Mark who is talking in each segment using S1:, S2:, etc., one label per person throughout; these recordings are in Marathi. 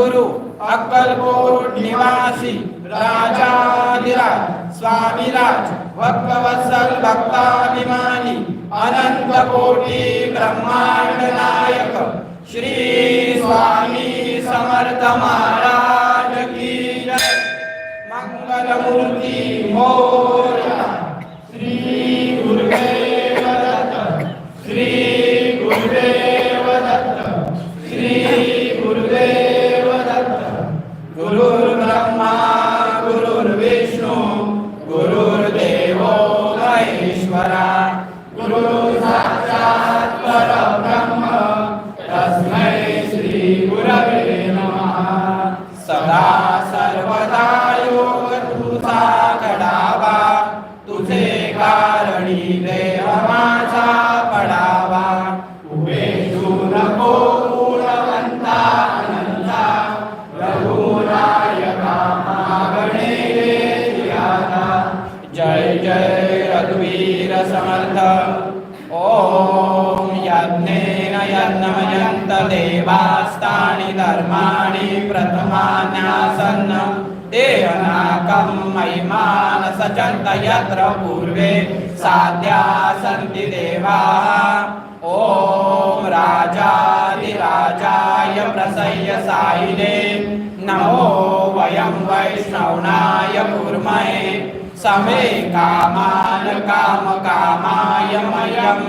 S1: जगद्गुरु अक्कलकोट निवासी राजा स्वामीराज भक्तवत्सल भक्ताभिमानी अनंत कोटी ब्रह्मांड नायक श्री स्वामी समर्थ महाराज की मंगलमूर्ती हो कर्माणि प्रथमान्यासन् देहनाकं नाकं महिमान सचन्तयत्र पूर्वे साध्या सन्ति देवाः। ॐ राजादिराजाय प्रसय साहिने नमो वयं वैष्णवनाय कुर्महे। समे कामानकामकामाय मयं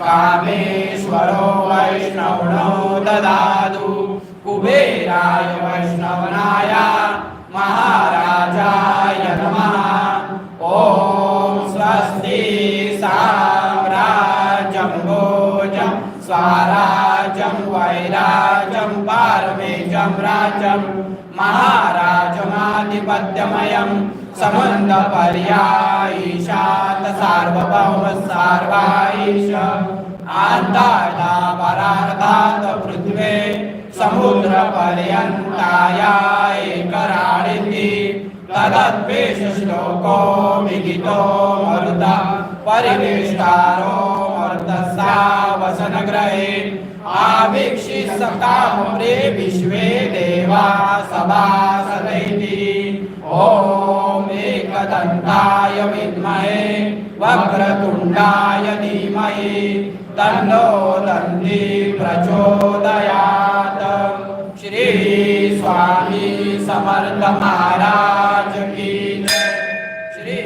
S1: कामेश्वरो वैष्णवणो ददातु। कुबेराय वैष्णवनाय महाराजाय नमः। ॐ स्वस्ति साम्राज्यं भोजं स्वराज्यं वैराज्यं पारमेजं राज्यं। महाराजमाधिपत्यमयं समन्तपर्यायीशात् सार्वभौम सार्वाईश आन्तादा परार्धात् पृथ्वे समुद्रपर्यन्ताया कराणिति तदद्वेष श्लोको विहितो मरुत परिवेष्टारो मर्तसा वसनग्रहे। आवीक्षि सकामरे विश्वे देवा सभासदैति ॐ एकदन्ताय विद्महे वक्रतुण्डाय धीमहि। तन्नो दन्ति प्रचोदयात् श्री स्वामी समर्थ महाराज की श्री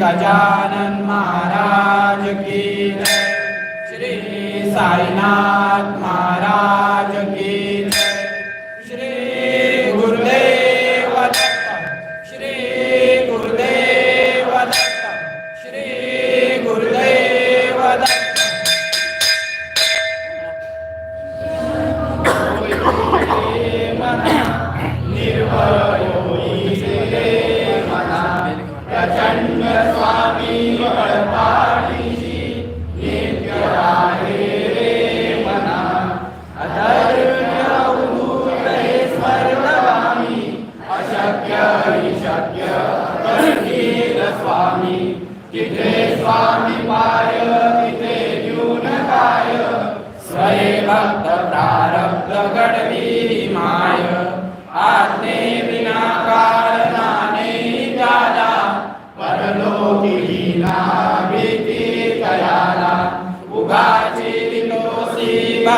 S1: गजानन महाराज की श्री साईनाथ महाराज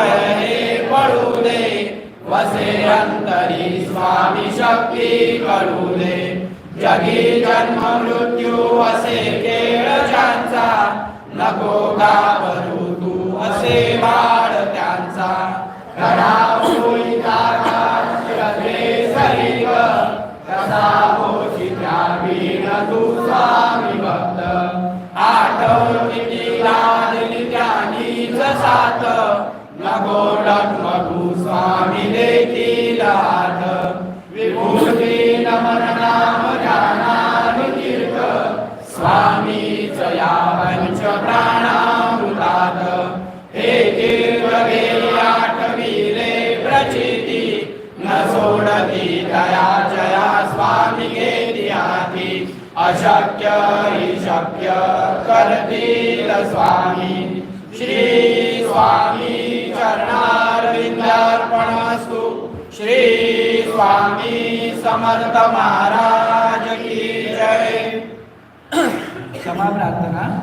S1: भय पडू दे. वसे अंतरी स्वामी शक्ती करू दे. जगी जन्म मृत्यू असे केळ ज्यांचा. नको घाबरू तू असे बाळ त्यांचा. घडामोडी सैव कसा होशी त्यागीन तू स्वामी भक्त. आठव स्वामी देतील विभूती नमन नाम पंच प्राणामृतात। हे गेली प्रचिती। न सोडती दया जया स्वामी घेती हाती अशक्य शक्य करतील स्वामी। श्री स्वामी चरणारविंदार्पणस्तु श्री स्वामी समर्थ महाराज की जय.
S2: क्षमा प्रार्थना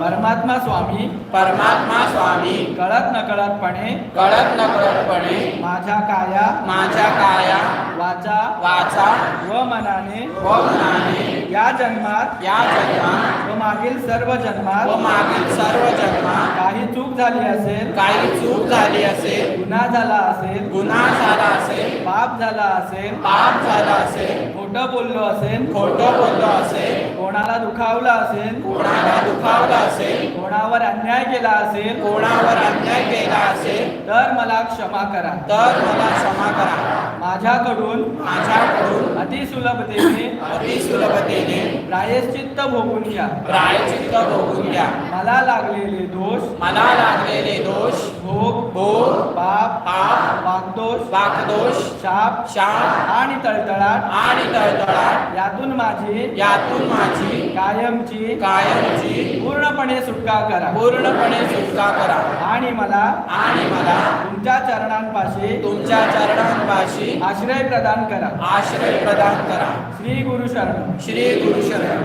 S2: परमात्मा स्वामी.
S1: परमात्मा स्वामी.
S2: कळत नकळतपणे.
S1: कळत नकळतपणे.
S2: माझ्या काया.
S1: माझ्या काया.
S2: वाचा
S1: वाचा
S2: व मनाने
S1: व मनाने
S2: या जन्मात
S1: या जन्मात
S2: व मागील सर्व जन्मात
S1: व मागील सर्व जन्मात
S2: काही चूक झाली असेल
S1: काही चूक झाली असेल
S2: गुन्हा झाला असेल
S1: गुन्हा झाला असेल
S2: पाप झाला असेल
S1: पाप झाला असेल
S2: खोटं बोललो असेल
S1: खोटं बोललो असेल
S2: कोणाला दुखावलं असेल
S1: कोणाला दुखावलं असेल
S2: कोणावर अन्याय केला असेल
S1: कोणावर अन्याय केला असेल
S2: तर मला क्षमा करा.
S1: तर मला क्षमा करा.
S2: माझ्याकडून
S1: माझ्याकडून
S2: अतिसुलभतेने
S1: अति सुलभतेने
S2: प्रायश्चित्त भोगून घ्या.
S1: प्रायचित्त भोगून घ्या.
S2: मला लागलेले दोष
S1: मला लागलेले दोष
S2: भोग
S1: भोग
S2: पाप
S1: पाप
S2: वागदोष
S1: वाकदोष
S2: शाप
S1: शाप
S2: आणि तळतळाट
S1: आणि तळतळाट
S2: यातून माझी
S1: यातून माझी
S2: कायमची
S1: कायमची
S2: पूर्णपणे सुटका करा.
S1: पूर्णपणे सुटका करा.
S2: आणि मला
S1: आणि मला
S2: तुमच्या चरणांपाशी
S1: तुमच्या चरणांपाशी
S2: आश्रय प्रदान करा.
S1: आश्रय प्रदान करा.
S2: श्री गुरु शरण.
S1: श्री गुरु शरण.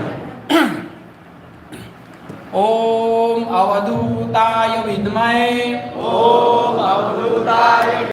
S1: ओम अवधूताय विद्महे. ओम अवधूताय